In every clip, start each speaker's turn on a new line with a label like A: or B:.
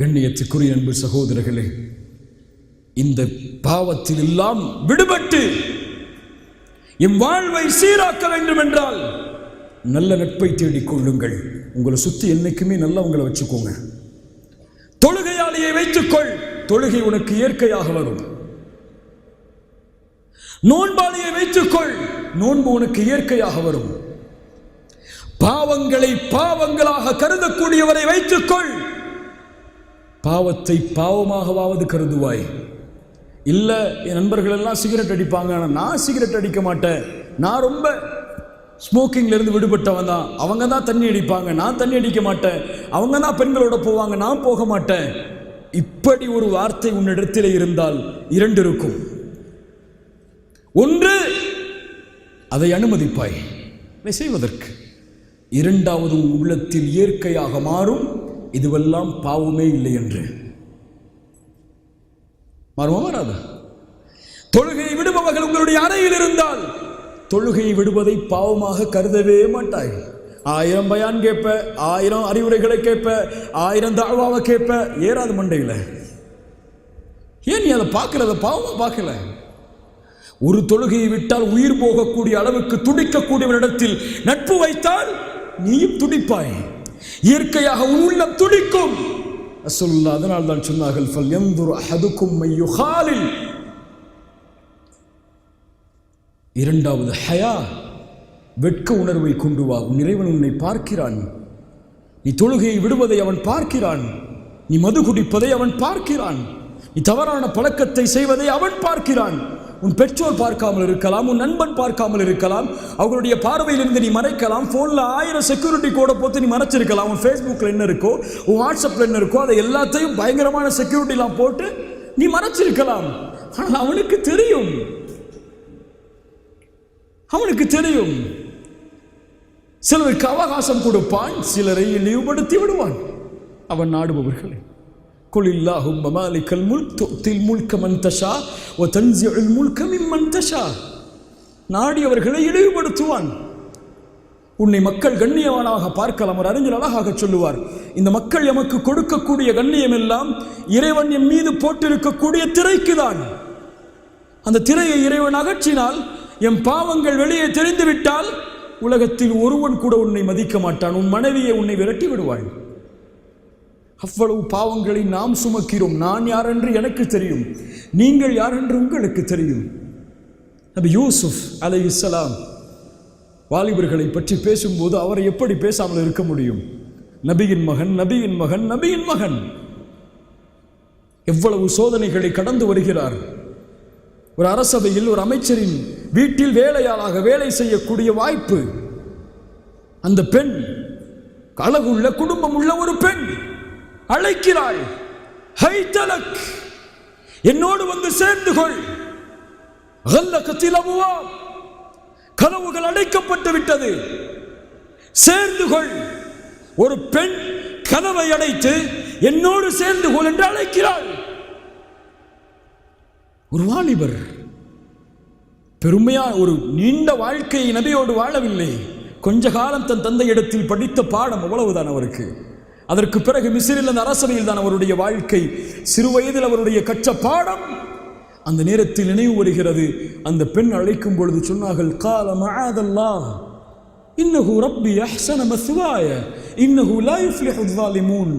A: கண்ணியத்துக்குரிய அன்பு சகோதரர்களே இந்த பாவத்தில் எல்லாம் விடுபட்டு என் வாழ்வை சீராக்க வேண்டும் என்றால் நல்ல நட்பை தேடிக் கொள்ளுங்கள். உங்களை சுத்தி என்னைக்குமே நல்லவங்களை வச்சுக்கோங்க. தொழுகையாளியை வைத்துக்கொள். தொழுகை உனக்கு இயற்கையாக வரும். நோன்பாளியை வைத்துக்கொள். நோன்பு உனக்கு இயற்கையாக வரும். பாவங்களை பாவங்களாக கருதக்கூடியவரை வைத்துக்கொள். பாவத்தை பாவமாகவாவது கருதுவாய். இல்லை என் நண்பர்கள் எல்லாம் சிகரெட் அடிப்பாங்க ஆனால் நான் சிகரெட் அடிக்க மாட்டேன். நான் ரொம்ப ஸ்மோக்கிங்ல இருந்து விடுபட்டவன் தான். அவங்க தான் தண்ணி அடிப்பாங்க நான் தண்ணி அடிக்க மாட்டேன். அவங்க தான் பெண்களோட போவாங்க நான் போக மாட்டேன். இப்படி ஒரு வார்த்தை உன்னிடத்தில் இருந்தால் இரண்டு இருக்கும். ஒன்று அதை அனுமதிப்பாய். செய்வதற்கு. இரண்டாவது உள்ளத்தில் இயற்கையாக மாறும். இதுவெல்லாம் பாவமே இல்லை என்று. மர்மம் வராது தொழுகையை விடுபவர்கள் உங்களுடைய அறையில் இருந்தால் தொழுகையை விடுவதை பாவமாக கருதவே மாட்டாய். ஆயிரம் பயான் கேட்ப ஆயிரம் அறிவுரைகளை கேட்ப ஆயிரம் தாழ்வாவை கேட்ப ஏறாது மண்டையில். ஏன் நீ அதை பார்க்கல? அதை பாவமாக பார்க்கல? ஒரு தொழுகையை விட்டால் உயிர் போகக்கூடிய அளவுக்கு துடிக்கக்கூடியவனிடத்தில் நட்பு வைத்தால் நீயும் துடிப்பாய். இயற்கையாக உன் உள்ளம் துடிக்கும். ரசூலுல்லாஹ் அதனால் தான் சொன்னார்கள் ஃபல் அஹதுக்கும் மையுஹாலில் இரண்டாவது ஹயா வெட்க உணர்வை கொண்டு வா. உன் இறைவன் உன்னை பார்க்கிறான். நீ தொழுகையை விடுவதை அவன் பார்க்கிறான். நீ மது குடிப்பதை அவன் பார்க்கிறான். நீ தவறான பழக்கத்தை செய்வதை அவன் பார்க்கிறான். உன் பெற்றோர் பார்க்காமல் இருக்கலாம் உன் நண்பன் பார்க்காமல் இருக்கலாம் அவங்களுடைய பார்வையிலிருந்து நீ மறைக்கலாம் ஃபோனில் ஆயிரம் செக்யூரிட்டி கோடை போட்டு நீ மறைச்சிருக்கலாம் உன் ஃபேஸ்புக்கில் என்ன இருக்கோ உன் வாட்ஸ்அப்பில் என்ன இருக்கோ அதை எல்லாத்தையும் பயங்கரமான செக்யூரிட்டிலாம் போட்டு நீ மறைச்சிருக்கலாம். ஆனால் அவனுக்கு தெரியும். அவனுக்கு தெரியும். சிலருக்கு அவகாசம் கொடுப்பான் சிலரை இழிவுபடுத்தி விடுவான். அவன் நாடுபவர்களை. قل اللهم مالك الملك تؤتي الملك من تشاء وتنزع الملك ممن تشاء நாடியவர்களை இழிவுபடுத்துவான் உன்னை மக்கள் கண்ணியவானாக பார்க்கலாம் ஒரு அறிஞர் அழகாக சொல்லுவார் இந்த மக்கள் எமக்கு கொடுக்கக்கூடிய கண்ணியம் எல்லாம் இறைவன் என் மீது போட்டிருக்கக்கூடிய திரைக்குதான் அந்த திரையை இறைவன் அகற்றினால் என் பாவங்கள் வெளியே தெரிந்துவிட்டால் உலகத்தில் ஒருவன் கூட உன்னை மதிக்க மாட்டான் உன் மனைவியை உன்னை விரட்டி விடுவாள் அவ்வளவு பாவங்களை நாம் சுமக்கிறோம். நான் யார் என்று எனக்கு தெரியும். நீங்கள் யார் என்று உங்களுக்கு தெரியும். நபி யூசுப் அலை இஸ்லாம் வாலிபர்களை பற்றி பேசும்போது அவரை எப்படி பேசாமல் இருக்க முடியும்? நபியின் மகன் நபியின் மகன் நபியின் மகன். எவ்வளவு சோதனைகளை கடந்து வருகிறார். ஒரு அரசபையில் ஒரு அமைச்சரின் வீட்டில் வேலையாளாக வேலை செய்யக்கூடிய வாய்ப்பு. அந்த பெண் அழகுள்ள குடும்பம் உள்ள ஒரு பெண். அழைக்கிறாள் ஹை தலக் என்னோடு வந்து சேர்ந்து கொள் கல்லகத்தில் கதவுகள் அடைக்கப்பட்டு விட்டது. சேர்ந்து கொள் ஒரு பெண் கதவை அடைத்து என்னோடு சேர்ந்து கொள் என்று அழைக்கிறாள். ஒரு வாலிபர் பெருமையா ஒரு நீண்ட வாழ்க்கையை நபியோடு வாழவில்லை. கொஞ்ச காலம் தன் தந்தையிடத்தில் படித்த பாடம் அவ்வளவுதான் அவருக்கு. அதற்கு பிறகு மிசிரில் அந்த அரசவையில் தான் அவருடைய வாழ்க்கை. சிறு வயதில் அவருடைய கற்ற பாடம் அந்த நேரத்தில் நினைவு வருகிறது. அந்த பெண் அழைக்கும் பொழுது சொன்னார்கள் கால மகாதல்லா இன்னஹு ரப்பி அஹ்சன மசுவாய இன்னஹு லைஃப் லிஹுதாலிமூன்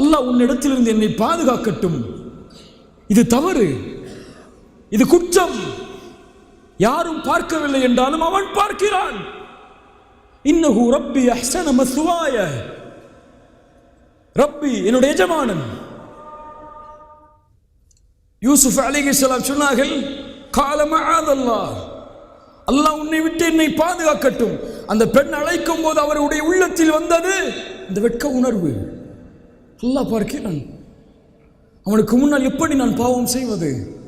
A: அல்லாஹ் உன்னிடத்திலிருந்து என்னை பாதுகாக்கட்டும். இது தவறு. இது குற்றம். யாரும் பார்க்கவில்லை என்றாலும் அவன் பார்க்கிறான். இன்னஹு ரப்பி அஹ்சன மஸ்வாய. ரப்பி என்னுடைய எஜமானன். யூசுப் அலிகலாம் சொன்னார்கள் காலமாதல்லாஹ் அல்லாஹ் உன்னை விட்டு என்னை பாதுகாக்கட்டும். அந்த பெண் அழைக்கும் போது அவருடைய உள்ளத்தில் வந்தது இந்த வெட்க உணர்வு. அல்லாஹ் பார்க்கிறான் அவனுக்கு முன்னால் எப்படி நான் பாவம் செய்வது?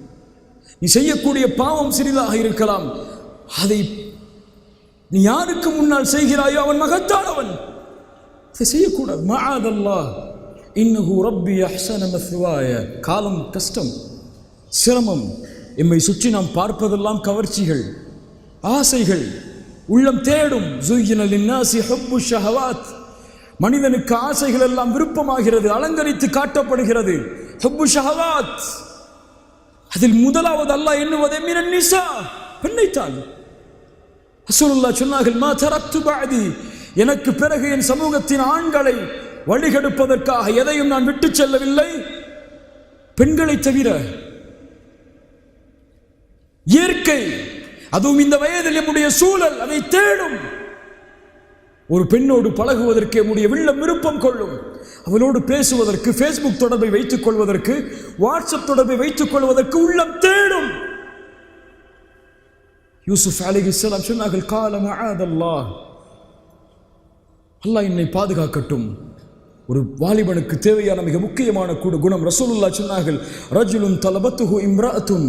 A: நீ செய்யக்கூடிய பாவம் சிறிதாக இருக்கலாம். அதை நீ யாருக்கு முன்னால் செய்கிறாயோ அவன் மகத்தானவன். இதை செய்யக்கூடாது. மகாதல்லா இன்னகு ரப்பி அஹ்சன மஸ்வாய. காலம் கஷ்டம் சிரமம். எம்மை சுற்றி நாம் பார்ப்பதெல்லாம் கவர்ச்சிகள் ஆசைகள். உள்ளம் தேடும். ஜுயினலின்னாசி ஹப்பு ஷஹவாத். மனிதனுக்கு ஆசைகள் எல்லாம் விருப்பமாகிறது அலங்கரித்து காட்டப்படுகிறது. ஹப்பு ஷஹவாத். அதில் முதலாவது அல்லாஹ் எண்ணுவதை மின நிசா. பெண்ணைத்தான் ரசூலுல்லா சொன்னார்கள் மா தரத்து பாதி எனக்கு பிறகு என் சமூகத்தின் ஆண்களை வழிகெடுப்பதற்காக எதையும் நான் விட்டு செல்லவில்லை. பெண்களை தவிர இயற்கை அதுவும் இந்த வயதில் நம்முடைய சூழல் அதை தேடும். ஒரு பெண்ணோடு பழகுவதற்கு நம்முடைய வில்லம் விருப்பம் கொள்ளும். அவளோடு பேசுவதற்கு ஃபேஸ்புக் தொடர்பை வைத்துக் கொள்வதற்கு வாட்ஸ்அப் தொடர்பை வைத்துக் கொள்வதற்கு உள்ளம் தேடும். யூசுஃப் அலிஹிஸ்லாம் சொன்னார்கள் காலம் அதல்லா அல்லாஹ் என்னை பாதுகாக்கட்டும். ஒரு வாலிபனுக்கு தேவையான மிக முக்கியமான கூட குணம் ரசூலுல்லா சொன்னார்கள் ரஜுலும் தலபத்துஹு இம்ராத்தும்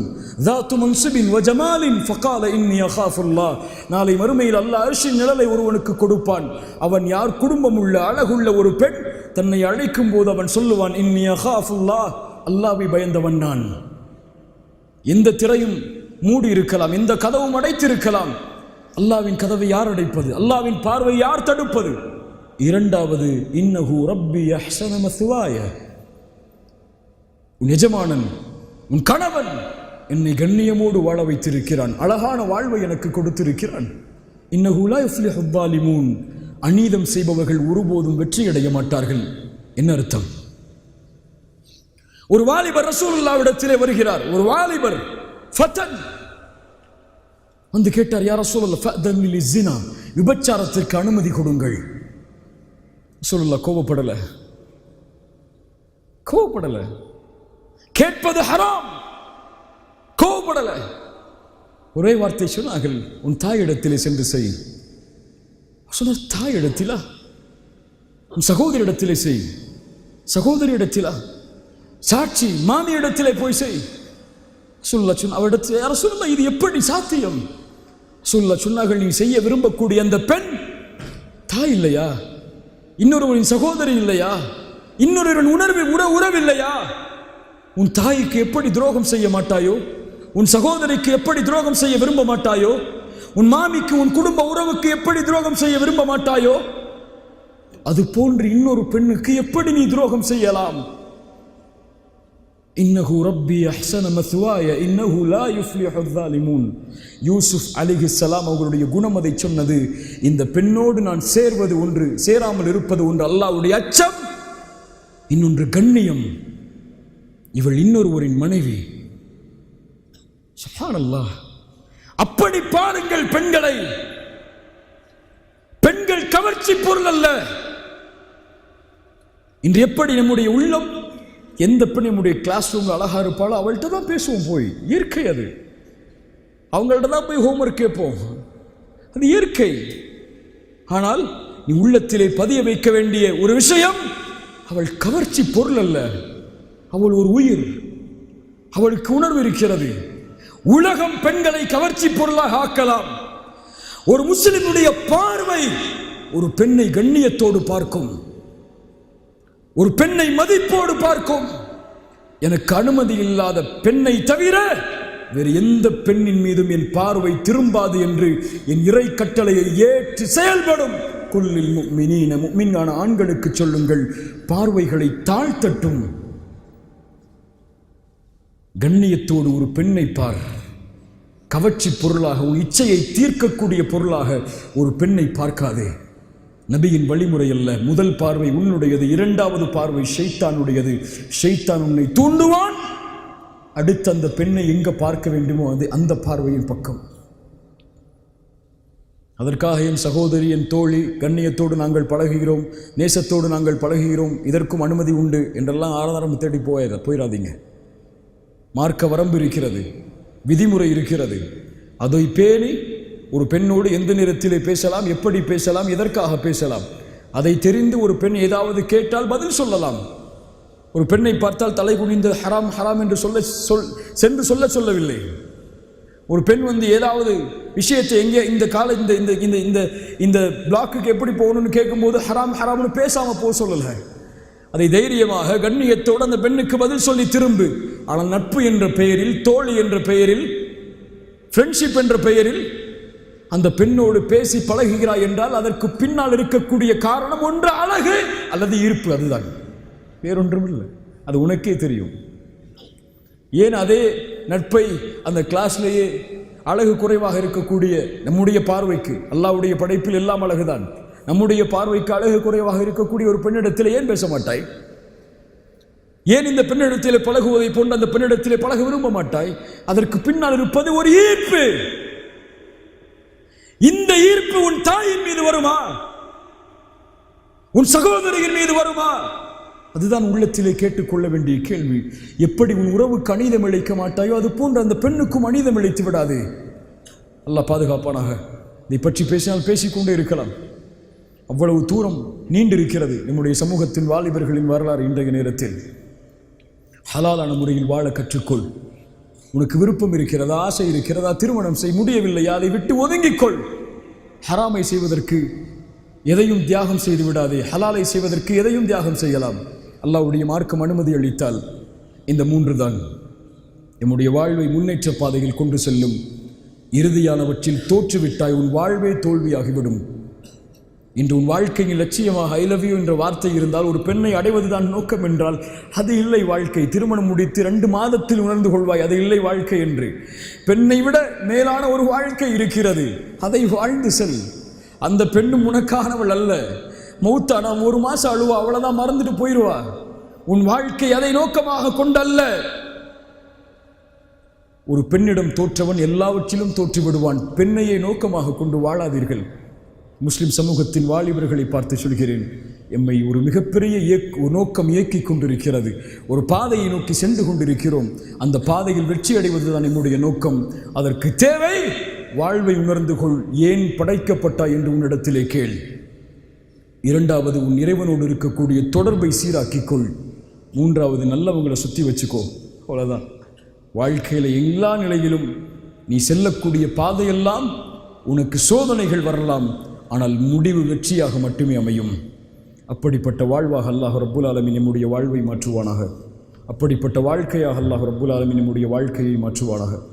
A: தாத்து மன்சுபின் வஜமாலின் ஃபகால இன்னி அஹாஃபுல்லா நாளை மறுமையில் அல்லாஹ் அரிஷின் நிழலை ஒருவனுக்கு கொடுப்பான். அவன் யார் குடும்பம் உள்ள அழகுள்ள ஒரு பெண் தன்னை அழைக்கும் போது அவன் சொல்லுவான் இன்னி அஹாஃபுல்லா அல்லாவை பயந்தவன் நான். எந்த திரையும் மூடி இருக்கலாம் இந்த கதவும் அடைத்திருக்கலாம். அல்லாவின் கதவை யார் அடைப்பது? அல்லாவின் பார்வை யார் தடுப்பது? இரண்டாவது இன்னஹு ரப்பி அஹ்சனம சிவாய உன் எஜமானன் உன் கணவன் என்னை கண்ணியமோடு வாழ வைத்திருக்கிறான். அழகான வாழ்வை எனக்கு கொடுத்திருக்கிறான். இன்னஹு லா அநீதம் செய்பவர்கள் ஒருபோதும் வெற்றியடைய மாட்டார்கள். என்ன அர்த்தம்? ஒரு வாலிபர் ரசூலுல்லாவிடத்திலே வருகிறார். ஒரு வாலிபர் ஃபத்தன் வந்து கேட்டார் யார் சொல்லல ஃபதன் லில் ஜினா விபச்சாரத்திற்கு அனுமதி கொடுங்கள். சொல்லல கோபப்படல கோபப்படல கேட்பது ஹராம். கோபப்படல ஒரே வார்த்தை சொன்னார்கள் உன் தாயிடத்திலே சென்று செய். சொன்ன தாயிடத்திலா? உன் சகோதரிடத்திலே செய். சகோதரியிடத்திலா? சாட்சி மாமியிடத்திலே போய் செய். சொல்ல சொன்ன அவரிடத்தில் யார சொல்ல இது எப்படி சாத்தியம்? சொல்ல சொன்னார்கள் நீ செய்ய விரும்பக்கூடிய அந்த பெண் தாய் இல்லையா? இன்னொருவரின் சகோதரி இல்லையா? இன்னொருவரின் உணர்வு உற உறவில்லையா? உன் தாய்க்கு எப்படி துரோகம் செய்ய மாட்டாயோ? உன் சகோதரிக்கு எப்படி துரோகம் செய்ய விரும்ப மாட்டாயோ? உன் மாமிக்கு உன் குடும்ப உறவுக்கு எப்படி துரோகம் செய்ய விரும்ப மாட்டாயோ? அது போன்று இன்னொரு பெண்ணுக்கு எப்படி நீ துரோகம் செய்யலாம்? இன்னஹு ரப்பி அஹ்சன மத்வாய இன்னஹு லா யுஃப்லிஹு ஸாலிமூன் யூசுஃப் அலிஹிஸ்ஸலாம் அவர்களுடைய குணம் அதை சொன்னது இந்த பெண்ணோடு நான் சேர்வது ஒன்று சேராமல் இருப்பது ஒன்று அல்லாஹ்வுடைய அச்சம். இன்னொன்று கண்ணியம். இவள் இன்னொருவரின் மனைவி. சுப்ஹானல்லாஹ் அப்படி பாருங்கள் பெண்களை. பெண்கள் கவர்ச்சி பொருள் அல்ல. இன்று எப்படி நம்முடைய உள்ளம் எந்த பெண் நம்முடைய கிளாஸ் ரூமில் அழகா இருப்பாளோ அவள்கிட்ட தான் பேசுவோம் போய். இயற்கை அது. அவங்கள்ட்ட தான் போய் ஹோம்ஒர்க் கேட்போம். அது இயற்கை. ஆனால் நீ உள்ளத்திலே பதிய வைக்க வேண்டிய ஒரு விஷயம் அவள் கவர்ச்சி பொருள் அல்ல. அவள் ஒரு உயிர். அவளுக்கு உணர்வு இருக்கிறது. உலகம் பெண்களை கவர்ச்சி பொருளாக ஆக்கலாம். ஒரு முஸ்லிமுடைய பார்வை ஒரு பெண்ணை கண்ணியத்தோடு பார்க்கும். ஒரு பெண்ணை மதிப்போடு பார்க்கும். எனக்கு அனுமதி இல்லாத பெண்ணை தவிர வேறு எந்த பெண்ணின் மீதும் என் பார்வை திரும்பாது என்று என் இறை கட்டளையை ஏற்று செயல்படும். குல்லில் மினீன மின்னான ஆண்களுக்கு சொல்லுங்கள் பார்வைகளை தாழ்த்தட்டும். கண்ணியத்தோடு ஒரு பெண்ணை பார். கவர்ச்சி பொருளாக உன் இச்சையை தீர்க்கக்கூடிய பொருளாக ஒரு பெண்ணை பார்க்காதே. நபியின் வழிமுறை அல்ல. முதல் பார்வை உன்னுடையது இரண்டாவது பார்வை ஷைத்தானுடையது. ஷைத்தான் உன்னை தூண்டுவான். அடுத்து அந்த பெண்ணை எங்கே பார்க்க வேண்டுமோ அது அந்த பார்வையின் பக்கம். அதற்காக என் சகோதரி என் தோழி கண்ணியத்தோடு நாங்கள் பழகுகிறோம் நேசத்தோடு நாங்கள் பழகுகிறோம் இதற்கும் அனுமதி உண்டு என்றெல்லாம் ஆதாரம் தேடி போயிட போயிடாதீங்க மார்க்க வரம்பு இருக்கிறது விதிமுறை இருக்கிறது. அதை பேணி ஒரு பெண்ணோடு எந்த நேரத்திலே பேசலாம் எப்படி பேசலாம் எதற்காக பேசலாம்? அதை தெரிந்து ஒரு பெண் ஏதாவது கேட்டால் பதில் சொல்லலாம். ஒரு பெண்ணை பார்த்தால் தலை குனிந்து ஹராம் ஹராம் என்று சொல்ல சொல் சென்று சொல்ல சொல்லவில்லை. ஒரு பெண் வந்து ஏதாவது விஷயத்தை எங்கே இந்த கால இந்த இந்த இந்த இந்த இந்த பிளாக்குக்கு எப்படி போகணும்னு கேட்கும்போது ஹராம் ஹராம்னு பேசாமல் போக சொல்லலை. அதை தைரியமாக கண்ணியத்தோடு அந்த பெண்ணுக்கு பதில் சொல்லி திரும்பு. ஆனால் நட்பு என்ற பெயரில் தோழி என்ற பெயரில் ஃப்ரெண்ட்ஷிப் என்ற பெயரில் அந்த பெண்ணோடு பேசி பழகுகிறாய் என்றால் அதற்கு பின்னால் இருக்கக்கூடிய காரணம் ஒன்று அழகு அல்லது ஈர்ப்பு அதுதான். வேறொன்றும் இல்லை. அது உனக்கே தெரியும். ஏன் அதே நட்பை அந்த கிளாஸ்லேயே அழகு குறைவாக இருக்கக்கூடிய நம்முடைய பார்வைக்கு அல்லாவுடைய படைப்பில் எல்லாம் அழகுதான். நம்முடைய பார்வைக்கு அழகு குறைவாக இருக்கக்கூடிய ஒரு பெண்ணிடத்தில் ஏன் பேச மாட்டாய்? ஏன் இந்த பெண்ணிடத்தில் பழகுவதை போன்று அந்த பெண்ணிடத்திலே பழக விரும்ப மாட்டாய்? அதற்கு பின்னால் இருப்பது ஒரு ஈர்ப்பு. இந்த ஈர்ப்பு உன் தாயின் மீது வருமா? உன் சகோதரியின் மீது வருமா? அதுதான் உள்ளத்திலே கேட்டுக்கொள்ள வேண்டிய கேள்வி. எப்படி உன் உறவுக்கு அநீதம் இழைக்க மாட்டாயோ? அது போன்ற அந்த பெண்ணுக்கும் அநீதம் இழைத்து விடாது. நல்லா பாதுகாப்பானாக. இதை பற்றி பேசினால் பேசிக்கொண்டே இருக்கலாம். அவ்வளவு தூரம் நீண்டிருக்கிறது நம்முடைய சமூகத்தின் வாலிபர்களின் வரலாறு இன்றைய நேரத்தில். ஹலாலான முறையில் வாழ கற்றுக்கொள். உனக்கு விருப்பம் இருக்கிறதா ஆசை இருக்கிறதா திருமணம் செய் முடியவில்லையா அதை விட்டு ஒதுங்கிக்கொள். ஹராமை செய்வதற்கு எதையும் தியாகம் செய்து விடாதே. ஹலாலை செய்வதற்கு எதையும் தியாகம் செய்யலாம். அல்லாஹ்வுடைய மார்க்கம் அனுமதி அளித்தால் இந்த மூன்று தான். நம்முடைய வாழ்வை முன்னேற்ற பாதையில் கொண்டு செல்லும். இறுதியானவற்றில் தோற்றுவிட்டாய் உன் வாழ்வே தோல்வியாகிவிடும். இன்று உன் வாழ்க்கையின் லட்சியமாக ஐ லவ் யூ என்ற வார்த்தை இருந்தால் ஒரு பெண்ணை அடைவதுதான் நோக்கம் என்றால் அது இல்லை வாழ்க்கை. திருமணம் முடித்து ரெண்டு மாதத்தில் உணர்ந்து கொள்வாய். அது இல்லை வாழ்க்கை என்று. பெண்ணை விட மேலான ஒரு வாழ்க்கை இருக்கிறது. அதை வாழ்ந்து செல். அந்த பெண்ணும் உனக்கானவள் அல்ல. மௌத்தா நாம் ஒரு மாதம் அழுவா. அவ்வளோதான் மறந்துட்டு போயிடுவா உன் வாழ்க்கை அதை நோக்கமாக கொண்டல்ல. ஒரு பெண்ணிடம் தோற்றவன் எல்லாவற்றிலும் தோற்று விடுவான் பெண்ணையை நோக்கமாக கொண்டு வாழாதீர்கள். முஸ்லிம் சமூகத்தின் வாலிபர்களை பார்த்து சொல்கிறேன் எம்மை ஒரு மிகப்பெரிய இயக் ஒரு நோக்கம் இயக்கி கொண்டிருக்கிறது. ஒரு பாதையை நோக்கி சென்று கொண்டிருக்கிறோம். அந்த பாதையில் வெற்றி அடைவதுதான் நம்முடைய நோக்கம். அதற்கு தேவை வாழ்வை உணர்ந்து கொள். ஏன் படைக்கப்பட்டாய் என்று உன்னிடத்திலே கேள். இரண்டாவது உன் இறைவனோடு இருக்கக்கூடிய தொடர்பை சீராக்கிக்கொள் மூன்றாவது நல்லவங்களை சுற்றி வச்சுக்கோ. அவ்வளோதான் வாழ்க்கையில் எல்லா நிலையிலும் நீ செல்லக்கூடிய பாதையெல்லாம் உனக்கு சோதனைகள் வரலாம். ஆனால் முடிவு வெற்றியாக மட்டுமே அமையும். அப்படிப்பட்ட வாழ்வாக அல்லாஹ் ரப்புல் ஆலமீன் நம்முடைய வாழ்வை மாற்றுவானாக. அப்படிப்பட்ட வாழ்க்கையாக அல்லாஹ் ரப்புல் ஆலமீன் நம்முடைய வாழ்க்கையை மாற்றுவானாக.